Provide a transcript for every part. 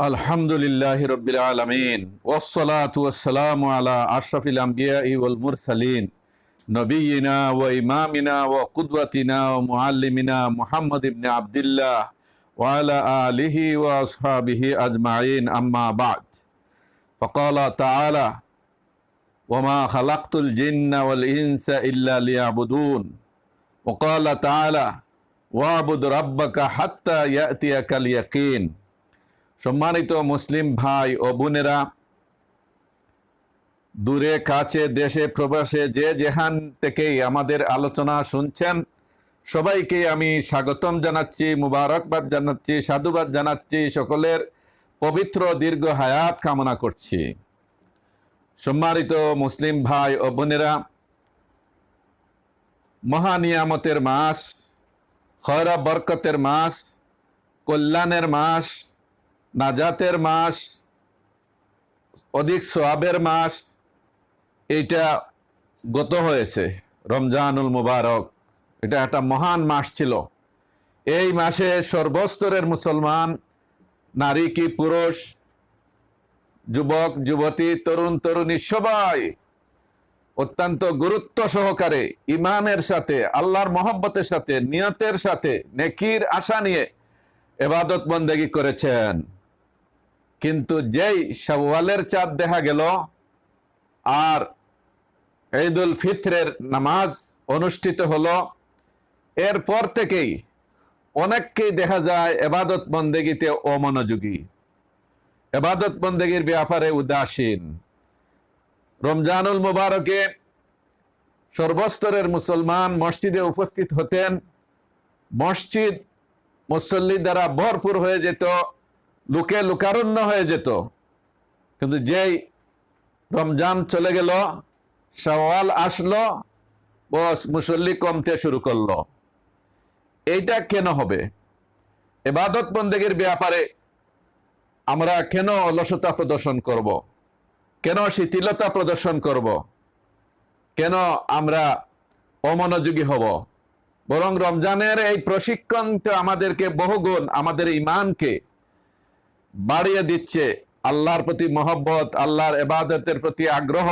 الحمد لله رب العالمين والصلاة والسلام على أشرف الأنبياء والمرسلين نبينا وإمامنا وقدوتنا ومعلمنا محمد بن عبد الله وعلى آله وأصحابه أجمعين أما بعد فقال تعالى وما خلقت الجن والإنس إلا ليعبدون وقال تعالى واعبد ربك حتى يأتيك اليقين সম্মানিত মুসলিম ভাই ও বোনেরা, দূরে কাছে দেশে প্রবাসে যে যেখান থেকেই আমাদের আলোচনা শুনছেন, সবাইকে আমি স্বাগতম জানাচ্ছি, মুবারকবাদ জানাচ্ছি, সাধুবাদ জানাচ্ছি, সকলের পবিত্র দীর্ঘ হায়াত কামনা করছি। সম্মানিত মুসলিম ভাই ও বোনেরা, মহানিয়ামতের মাস খয়রা বরকতের মাস, কল্যাণের মাস নাজাতের মাস, অধিক সোয়াবের মাস, এইটা গত হয়েছে, রমজানুল মুবারক। এটা একটা মহান মাস ছিল। এই মাসে সর্বস্তরের মুসলমান, নারী কি পুরুষ, যুবক, যুবতী, তরুণ, তরুণী, সবাই অত্যন্ত গুরুত্ব সহকারে ইমানের সাথে, আল্লাহর মহব্বতের সাথে, নিয়তের সাথে, নেকির আশা নিয়ে এবাদত বন্দেগি করেছেন। কিন্তু যেই শাওয়ালের চাঁদ দেখা গেল, আর ঈদুল ফিত্রের নামাজ অনুষ্ঠিত হলো, এরপর থেকেই অনেককেই দেখা যায় এবাদত বন্দেগিতে অমনোযোগী। এবাদত বন্দেগির ব্যাপারে উদাসীন। রমজানুল মুবারকে সর্বস্তরের মুসলমান মসজিদে উপস্থিত হতেন। মসজিদ মুসল্লি দ্বারা ভরপুর হয়ে যেত। লোকে লোকারণ্য হয়ে যেত কিন্তু যেই রমজান চলে গেল সওয়াল আসলো, বস মুসল্লি কমতে শুরু করল এইটা কেন হবে এবাদত বন্দেগীর ব্যাপারে আমরা কেন অলসতা প্রদর্শন করব। কেন শিথিলতা প্রদর্শন করব। কেন আমরা অমনোযোগী হব বরং রমজানের এই প্রশিক্ষণ তো আমাদেরকে বহুগুণ, আমাদের ইমানকে বাড়িয়ে দিচ্ছে আল্লাহর প্রতি মহব্বত, আল্লাহর এবাদতের প্রতি আগ্রহ।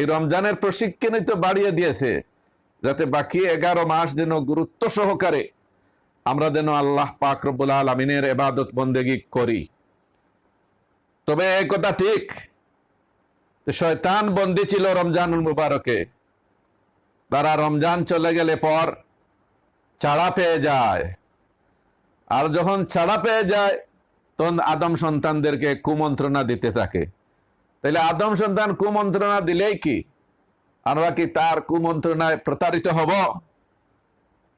এই রমজানের প্রশিক্ষণই তো বাড়িয়ে দিয়েছে, যাতে বাকি এগারো মাস যেন গুরুত্ব সহকারে আমরা যেন আল্লাহ পাক রব্বুল আলমিনের এবাদত বন্দেগি করি। তবে এই কথা ঠিক শয়তান বন্দি ছিল রমজানুল মুবারকে। তারা রমজান চলে গেলে পর ছাড়া পেয়ে যায়। আর যখন ছাড়া পেয়ে যায় তখন আদম সন্তানদেরকে কুমন্ত্রণা দিতে থাকে। তাহলে আদম সন্তান কুমন্ত্রণা দিলেই কি? আমরা কি তার কুমন্ত্রণায় প্রতারিত হব?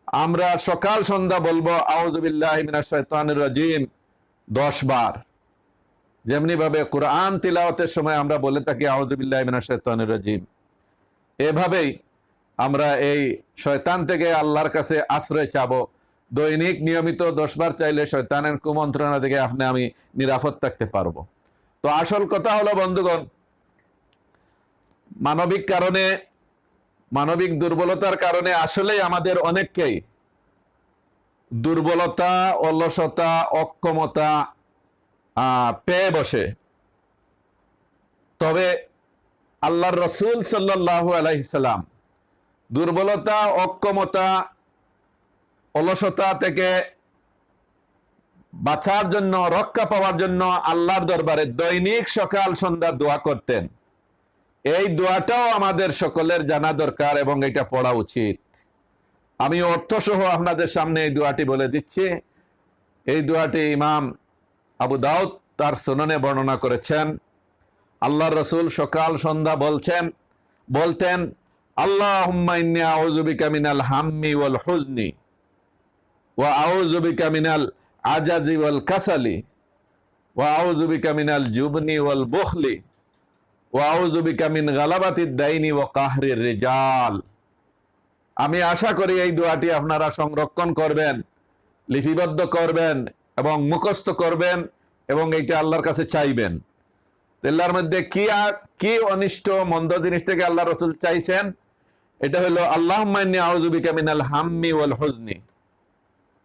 আমরা সকাল সন্ধ্যা বলব আউজবিল্লাহ রাজিম। দশ বার। যেমনি ভাবে কোরআন তিলাওয়াতের সময় আমরা বলে থাকি আউজবিল্লাহ রাজিম। এভাবেই আমরা এই শয়তান থেকে আল্লাহর কাছে আশ্রয় চাবো। দৈনিক নিয়মিত দশবার চাইলে শয়তানের কুমন্ত্রণা থেকে আপনি আমি নিরাপদ থাকতে পারব। তো আসল কথা হলো, বন্ধুগণ, মানবিক কারণে, মানবিক দুর্বলতার কারণে আসলেই আমাদের অনেককেই দুর্বলতা, অলসতা, অক্ষমতা পেয়ে বসে। তবে আল্লাহর রসুল সাল্লাহ আলাইসাল্লাম দুর্বলতা, অক্ষমতা অলসতা থেকে বাঁচার জন্য, রক্ষা পাওয়ার জন্য আল্লাহর দরবারে দৈনিক সকাল সন্ধ্যা দোয়া করতেন। এই দোয়াটাও আমাদের সকলের জানা দরকার এবং এটা পড়া উচিত। আমি অর্থসহ আপনাদের সামনে এই দোয়াটি বলে দিচ্ছি। এই দোয়াটি ইমাম আবু দাউদ তার সুননে বর্ণনা করেছেন। আল্লাহ রসুল সকাল সন্ধ্যা বলছেন, বলতেন আল্লাহ মিনাল হাম্মি ওয়াল হুজনি ওয়া আউজুবিকা মিনাল আজাজি ওয়াল কাসালি ওয়া আউজুবিকা মিনাল জুবনি ওয়াল বুখলি ওয়া আউজুবিকা মিন গালাবাতি দাইনি ওয়া কাহরির রিজাল। আমি আশা করি এই দোয়াটি আপনারা সংরক্ষণ করবেন, লিপিবদ্ধ করবেন এবং মুখস্থ করবেন এবং এইটা আল্লাহর কাছে চাইবেন। তেল্লার মধ্যে কি আর কি অনিষ্ট, মন্দ জিনিস থেকে আল্লাহ রসুল চাইছেন? এটা হলো আল্লাহ আউজুবিকা মিনাল হাম্মি ওয়াল হুজনি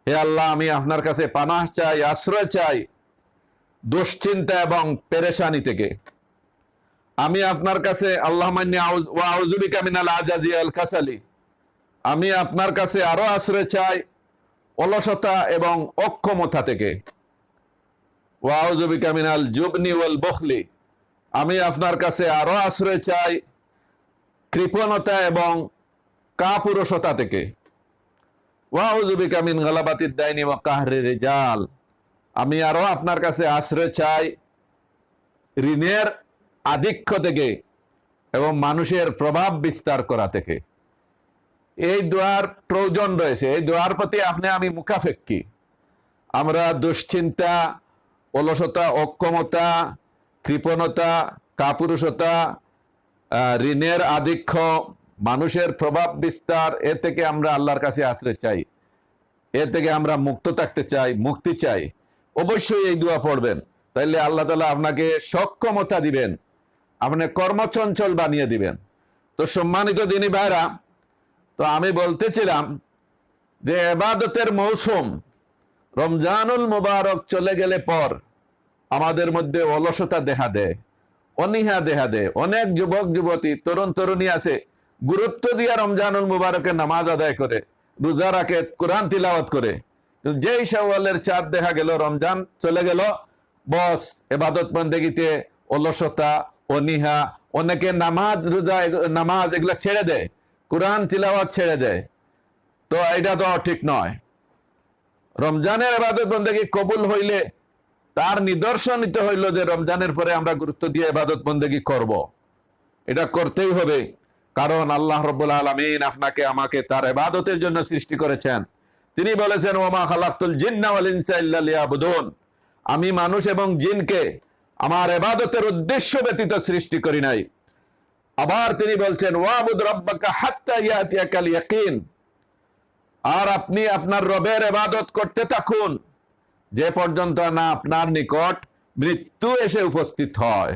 হে আল্লাহ, আমি আপনার কাছে পানাহ চাই, আশ্রয় চাই, দুশ্চিন্তা এবং পেরেশানি থেকে। আমি আপনার কাছে, আল্লাহ ওয়াউজুবিকা মিনাল আজাজি আল কাসালি। আমি আপনার কাছে আরও আশ্রয় চাই, অলসতা এবং অক্ষমতা থেকে। ওয়াউজুবিকা মিনাল জুবনি ওয়াল বখলি। আমি আপনার কাছে আরও আশ্রয় চাই, কৃপণতা এবং কাপুরুষতা থেকে। আমি আরও আপনার কাছে আশ্রয় চাই ঋণের আধিক্য থেকে এবং মানুষের প্রভাব বিস্তার করা থেকে। এই দোয়ার প্রয়োজন রয়েছে। এই দোয়ার প্রতি আপনি, আমি মুখাফেক্ষি আমরা দুশ্চিন্তা, অলসতা, অক্ষমতা, কৃপণতা, কাপুরুষতা ঋণের আধিক্য মানুষের প্রভাব বিস্তার, এ থেকে আমরা আল্লাহর কাছে আশ্রয় চাই, এ থেকে আমরা মুক্ত থাকতে চাই, মুক্তি চাই। অবশ্যই এই দোয়া পড়বেন। তাইলে আল্লাহ তালা আপনাকে সক্ষমতা দিবেন আপনি কর্মচঞ্চল বানিয়ে দিবেন। তো সম্মানিত দিনী ভাইরা, তো আমি বলতেছিলাম যে এবাদতের মৌসুম রমজানুল মুবারক চলে গেলে পর আমাদের মধ্যে অলসতা দেখা দেয়, অনীহা দেখা দেয়। অনেক যুবক, যুবতী, তরুণ, তরুণী আছে গুরুত্ব দিয়া রমজানুল মুবারকে নামাজ আদায় করে, রোজা রাখে, কোরআন তিলাওয়াত করে। যেই শাওয়ালের চাঁদ দেখা গেল, রমজান চলে গেল, বস এবাদত বন্দেগিতে অলসতা, অনীহা, অনেকে নামাজ, রোজা নামাজ এগুলা ছেড়ে দেয়, কোরআন তিলাওয়াত ছেড়ে দেয়। তো এটা তো ঠিক নয়। রমজানের এবাদত বন্দেগি কবুল হইলে তার নিদর্শন হইল যে রমজানের পরে আমরা গুরুত্ব দিয়ে এবাদত বন্দেগি করব। এটা করতেই হবে। কারণ আল্লাহ রব্বুল আলমিন আপনাকে আমাকে তার এবাদতের জন্য সৃষ্টি করেছেন। তিনি বলেছেন ওমা খালাকুল জিন্না ওয়াল ইনসা আমি মানুষ এবং জিনকে আমার এবাদতের উদ্দেশ্য ব্যতীত সৃষ্টি করি নাই। আবার তিনি বলছেন, ওয়াবুদ রব্বাকা ইয়াকিন। আর আপনি আপনার রবের এবাদত করতে থাকুন, যে পর্যন্ত না আপনার নিকট মৃত্যু এসে উপস্থিত হয়।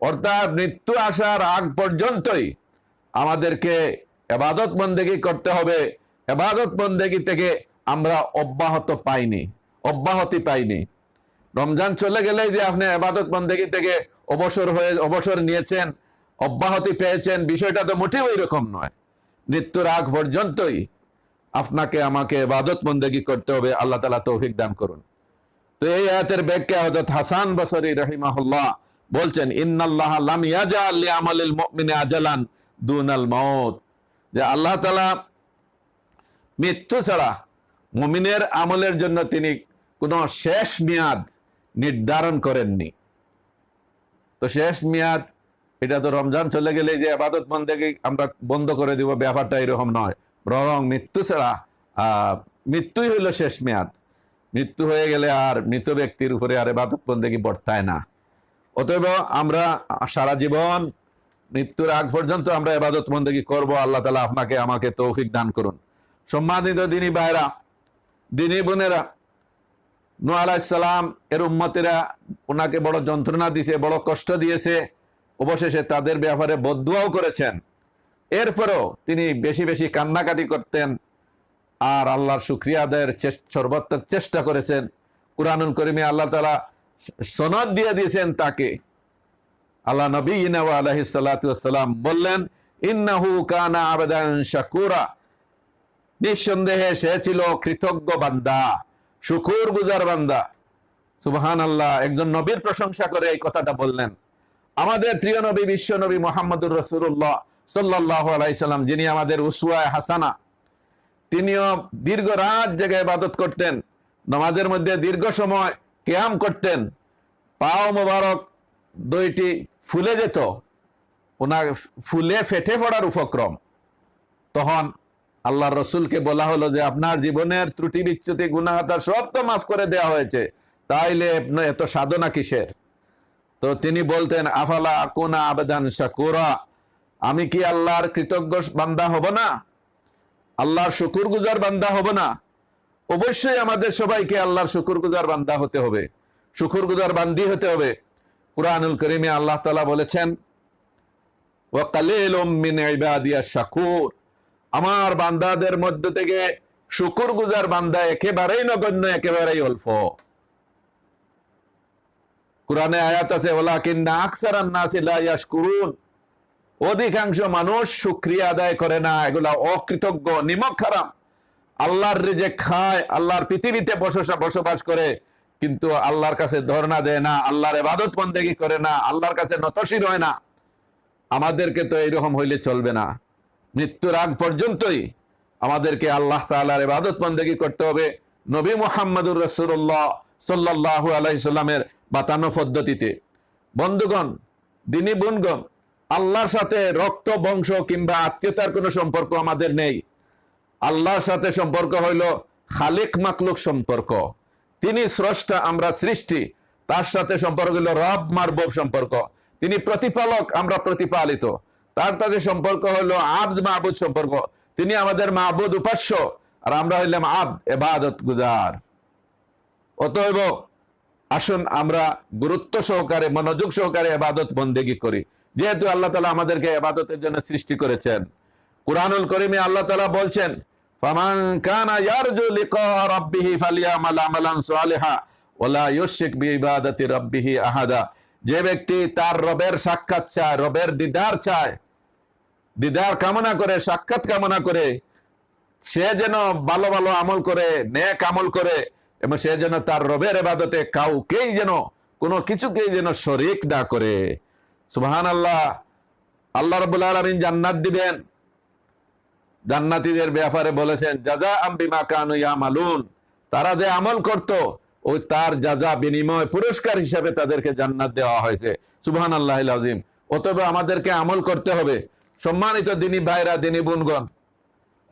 অর্থাৎ মৃত্যু আসার আগ পর্যন্তই আমাদেরকে এবাদত বন্দেগি করতে হবে। এবাদত বন্দেগি থেকে আমরা অব্যাহত পাইনি, অব্যাহতি পাইনি। রমজান চলে গেলেই যে আপনি এবাদত বন্দেগি থেকে অবসর হয়ে, অবসর নিয়েছেন, অব্যাহতি পেয়েছেন, বিষয়টা তো মোটেও এরকম নয়। মৃত্যুর আগ পর্যন্তই আপনাকে, আমাকে এবাদত বন্দেগি করতে হবে, আল্লাহ তালা তৌফিক দান করুন। তো এই আয়াতের ব্যাখ্যা হযরত হাসান বসরি রহিমাহুল্লাহ বলছেন, ইন্নাল্লাহ লাম মুমিনি আজালান দুনাল মাউত। যে আল্লাহ তাআলা মৃত্যু ছাড়া মুমিনের আমলের জন্য তিনি কোনো শেষ মেয়াদ নির্ধারণ করেননি। তো শেষ মেয়াদ, এটা তো রমজান চলে গেলে যে আবাদত বন্দেকে আমরা বন্ধ করে দিব, ব্যাপারটা এরকম নয়। বরং মৃত্যু ছাড়া মৃত্যুই হইল শেষ মেয়াদ। মৃত্যু হয়ে গেলে আর মৃত ব্যক্তির উপরে আর এবাদত বন্দেগি বর্তায় না। অতএব আমরা সারা জীবন মৃত্যুর আগ পর্যন্ত আমরা এবাদত বন্দেগি করব। আল্লাহ তালা আপনাকে আমাকে তৌফিক দান করুন। সম্মানিত দিনী ভাইরা দিনী বোনেরা নু আলাইসালাম এর উম্মতেরা ওনাকে বড় যন্ত্রণা দিয়েছে, বড় কষ্ট দিয়েছে। অবশেষে তাদের ব্যাপারে বদুয়াও করেছেন। এরপরেও তিনি বেশি বেশি কান্নাকাটি করতেন আর আল্লাহর শুক্রিয়া আদায়ের সর্বাত্মক চেষ্টা করেছেন। কুরআনুল করিমে আল্লাহ তালা সনদ দিয়ে দিয়েছেন তাকে। আল্লাহ নবী আলহি সাল্লাম বললেন, ইন্নাহু কানা আবেদান শাকুরা। নিঃসন্দেহে সে ছিল কৃতজ্ঞ বান্দা, শুকুর গুজার বান্দা। সুবহান আল্লাহ একজন নবীর প্রশংসা করে এই কথাটা বললেন। আমাদের প্রিয় নবী, বিশ্ব নবী মোহাম্মদুর রসুল্লাহ সাল্লাহ আলাইসাল্লাম যিনি আমাদের উসুয়ায় হাসানা, তিনিও দীর্ঘ রাত জেগে ইবাদত করতেন, নামাজের মধ্যে দীর্ঘ সময় কেয়াম করতেন। পাও মোবারক দুইটি ফুলে যেত, ওনার ফুলে ফেটে পড়ার উপক্রম। তখন আল্লাহ রসুলকে বলা হলো যে, আপনার জীবনের ত্রুটি বিচ্ছুতি গুণাহাতার সব তো মাফ করে দেওয়া হয়েছে। তাইলে এত সাধনা কিসের? তো তিনি বলতেন, আফালা কোনা আবেদান শাকুরা, আমি কি আল্লাহর কৃতজ্ঞ বান্দা হব না? আল্লাহর শুকুর গুজার বান্দা হব না? অবশ্যই আমাদের সবাইকে আল্লাহর শুকুর গুজার বান্দা হতে হবে। শুকুর গুজার বান্দি হতে হবে। কুরআনুল করিমে আল্লাহ তালা বলেছেন আমার বান্দাদের মধ্য থেকে শুকুর গুজার বান্দা একেবারেই নগণ্য, একেবারেই অল্প। কোরআনে আয়াত আছে ওলা কিন্না আকসার করুন অধিকাংশ মানুষ সুক্রিয়া আদায় করে না, এগুলা অকৃতজ্ঞ, নিমক খারাপ আল্লাহর রিজে খায়, আল্লাহর পৃথিবীতে বসবাস করে কিন্তু আল্লাহর কাছে ধর্ণা দেয় না, আল্লাহর এবাদত বন্দেগি করে না, আল্লাহর কাছে নতশির হয় না। আমাদেরকে তো এইরকম হইলে চলবে না। মৃত্যুর আগ পর্যন্তই আমাদেরকে আল্লাহ তাআলার এবাদত বন্দেগি করতে হবে। নবী মুহাম্মদুর রসুল্লাহ সাল্লাল্লাহু আলাইহি সাল্লামের বাতানো পদ্ধতিতে। বন্ধুগণ, দিনী বোনগণ, আল্লাহর সাথে রক্ত, বংশ কিংবা আত্মীয়তার কোনো সম্পর্ক আমাদের নেই। আল্লাহর সাথে সম্পর্ক হইল খালিক মাকলুক সম্পর্ক। তিনি স্রষ্টা, আমরা সৃষ্টি। তার সাথে সম্পর্ক হইল রব মারবব সম্পর্ক। তিনি প্রতিপালক, আমরা প্রতিপালিত। তার সাথে সম্পর্ক হলো আব্দ মাহবুদ সম্পর্ক। তিনি আমাদের মাহবুদ উপাস্য, আর আমরা হইলাম আব্দ, এবাদত গুজার। অতএব, আসুন আমরা গুরুত্ব সহকারে, মনোযোগ সহকারে এবাদত বন্দেগি করি। যেহেতু আল্লাহ তালা আমাদেরকে এবাদতের জন্য সৃষ্টি করেছেন। কুরআনুল করিমে আল্লাহ তালা বলছেন ফামান কানা ইয়ারজু লিকা রাব্বিহি ফালিয়ামাল আমালান সালিহা ওয়ালা ইউশরিক বিইবাদাতি রাব্বিহি আহাদা। যে ব্যক্তি তার রবের সাক্ষাৎ চায়, রবের দিদার চায়, দিদার কামনা করে, সাক্ষাৎ কামনা করে, সে যেন ভালো ভালো আমল করে, নেক আমল করে, এবং সে যেন তার রবের এবাদতে কাউকেই যেন, কোনো কিছুকেই যেন শরিক না করে। সুবহান আল্লাহ আল্লাহ রবুল আলমিন জান্নাত দিবেন। জান্নাতীদের ব্যাপারে বলেছেন যাজা আম্বিমা কানু মালুন তারা যে আমল করত, ওই তার যাজা বিনিময় পুরস্কার হিসাবে তাদেরকে জান্নাত দেওয়া হয়েছে। সুবহান আল্লাহ আজিম অতএব আমাদেরকে আমল করতে হবে। সম্মানিত দিনী ভাইরা, দিনী বোনগণ,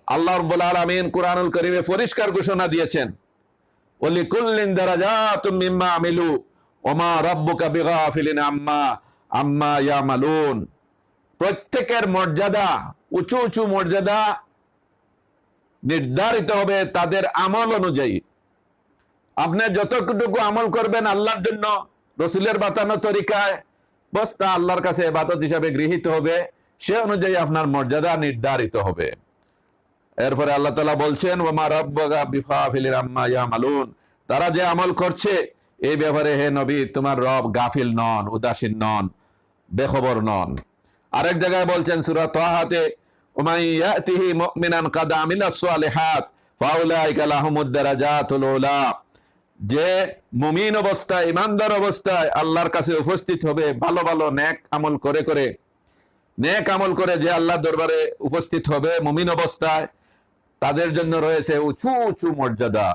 আল্লাহ রব্বুল আলামিন কুরআনুল করিমে পরিষ্কার ঘোষণা দিয়েছেন, ওলি কুল্লিন দারাজাতুম মিম্মা আমিলু, ওমা রাব্বুকা বিগাফিলিন আম্মা আম্মা ইয়ামালুন। প্রত্যেকের মর্যাদা, উঁচু উঁচু মর্যাদা নির্ধারিত হবে তাদের আমল অনুযায়ী। আপনি যতটুকু আমল করবেন আল্লাহর জন্য, রসুলের বাতানো তরিকায় বস তা আল্লাহর কাছে বাতত হিসাবে গৃহীত হবে, সে অনুযায়ী আপনার মর্যাদা নির্ধারিত হবে। এরপরে আল্লাহ তালা বলছেন, ওমা তারা যে আমল করছে, এই ব্যাপারে হে নবী, তোমার রব গাফিল নন, উদাসীন নন, বেখবর নন। আরেক জায়গায় বলছেন সুরা তাহাতে, ওমাই ইয়াতিহি মুমিনান কাদ আমিলাস সালিহাত, ফাউলাইকা লাহুমুদ দারাজাতুল উলা। যে মুমিন অবস্থায়, ইমানদার অবস্থায় আল্লাহর কাছে উপস্থিত হবে, ভালো ভালো নেক আমল করে করে। নেক আমল করে যে আল্লাহ দরবারে উপস্থিত হবে মুমিন অবস্থায়, তাদের জন্য রয়েছে উঁচু উঁচু মর্যাদা।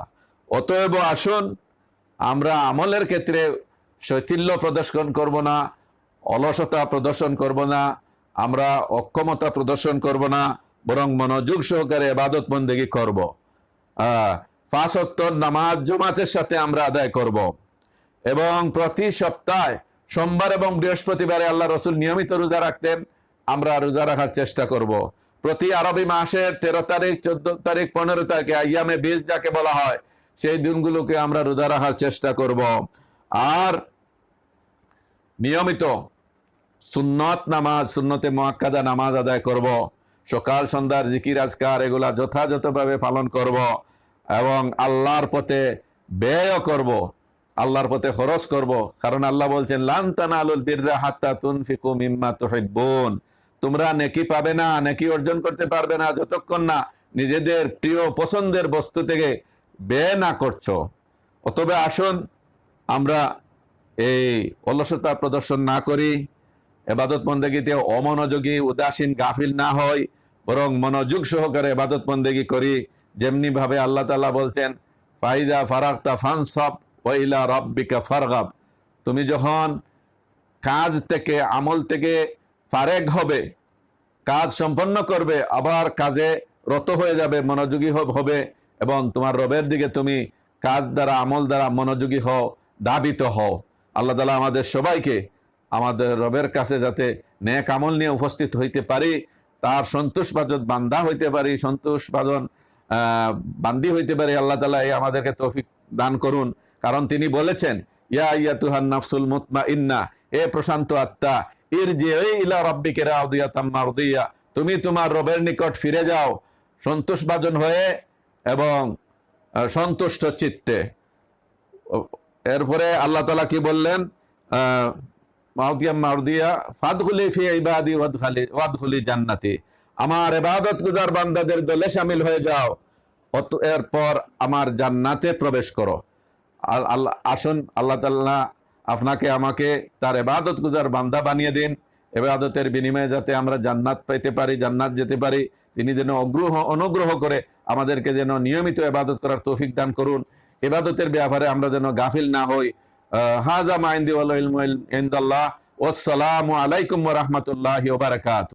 অতএব আসুন, আমরা আমলের ক্ষেত্রে শৈথিল্য প্রদর্শন করব না, অলসতা প্রদর্শন করব না আমরা অক্ষমতা প্রদর্শন করব না, বরং মনোযোগ সহকারে এবাদত বন্দেগী করব। ফাঁসত্তর নামাজ জমাতের সাথে আমরা আদায় করব। এবং প্রতি সপ্তাহে সোমবার এবং বৃহস্পতিবারে আল্লাহ রসুল নিয়মিত রোজা রাখতেন, আমরা রোজা রাখার চেষ্টা করব। প্রতি আরবি মাসের তেরো তারিখ, চোদ্দ তারিখ, পনেরো তারিখে আইয়ামে বীজ যাকে বলা হয়, সেই দিনগুলোকে আমরা রোজা রাখার চেষ্টা করব। আর নিয়মিত সুন্নত নামাজ, সুন্নতে মোয়াক্কাদা নামাজ আদায় করব। সকাল সন্ধ্যার জিকির আজকার, এগুলা যথাযথভাবে পালন করব এবং আল্লাহর পথে ব্যয় করব, আল্লাহর পথে খরচ করব। কারণ আল্লাহ বলছেন লান্তানা আলুল বিররা হাত্তা তুনফিকু মিম্মা তুহিব্বুন। তোমরা নেকি পাবে না, নেকি অর্জন করতে পারবে না, যতক্ষণ না নিজেদের প্রিয় পছন্দের বস্তু থেকে ব্যয় না করছ। অতবে আসুন, আমরা এই অলসতা প্রদর্শন না করি। এবাদত বন্দেগীতে অমনোযোগী, উদাসীন, গাফিল না হয় বরং মনোযোগ সহকারে এবাদত বন্দেগী করি। যেমনি ভাবে আল্লাহ তালা বলছেন, ফাইদা ফারাক্তা ফানসব ওইলা রব্বিকা ফারগাব। তুমি যখন কাজ থেকে, আমল থেকে ফারেক হবে, কাজ সম্পন্ন করবে, আবার কাজে রত হয়ে যাবে, মনোযোগী হবে এবং তোমার রবের দিকে তুমি কাজ দ্বারা, আমল দ্বারা মনোযোগী হও, দাবিত হও। আল্লাহ তালা আমাদের সবাইকে আমাদের রবের কাছে যাতে নেক আমল নিয়ে উপস্থিত হইতে পারি, তার সন্তোষ বাদন বান্দা হইতে পারি সন্তোষ বাদন বান্দি হইতে পারি, আল্লাহ তালা এই আমাদেরকে তৌফিক দান করুন। কারণ তিনি বলেছেন, ইয়া ইয়া তুহান নাফসুল মুতমা ইন্না এ প্রশান্ত আত্মা ইর যে ইলা রব্বিকে রাউদিয়া তাম্মা তুমি তোমার রবের নিকট ফিরে যাও সন্তোষ বাজন হয়ে এবং সন্তুষ্ট চিত্তে। এরপরে আল্লাহ তালা কি বললেন? আহ, মাউদিয়াম মাউদিয়া ফাদখুলি ফি ইবাদি ওয়াদখালি ওয়াদখুলি জান্নাতি। আমার ইবাদত গুজার বান্দাদের দলে শামিল হয়ে যাও। অত এরপর আমার জান্নাতে প্রবেশ করো। আল- আল্লাহ আসুন আল্লাহ তাল্লাহ আপনাকে আমাকে তার এবাদত গুজার বান্দা বানিয়ে দিন। এবাদতের বিনিময়ে যাতে আমরা জান্নাত পেতে পারি জান্নাত যেতে পারি। তিনি যেন অগ্রহ অনুগ্রহ করে আমাদেরকে যেন নিয়মিত এবাদত করার তৌফিক দান করুন। এবাদতের ব্যাপারে আমরা যেন গাফিল না হই। آه، هذا ما عندي والله علم عند الله. والسلام عليكم ورحمة الله وبركاته.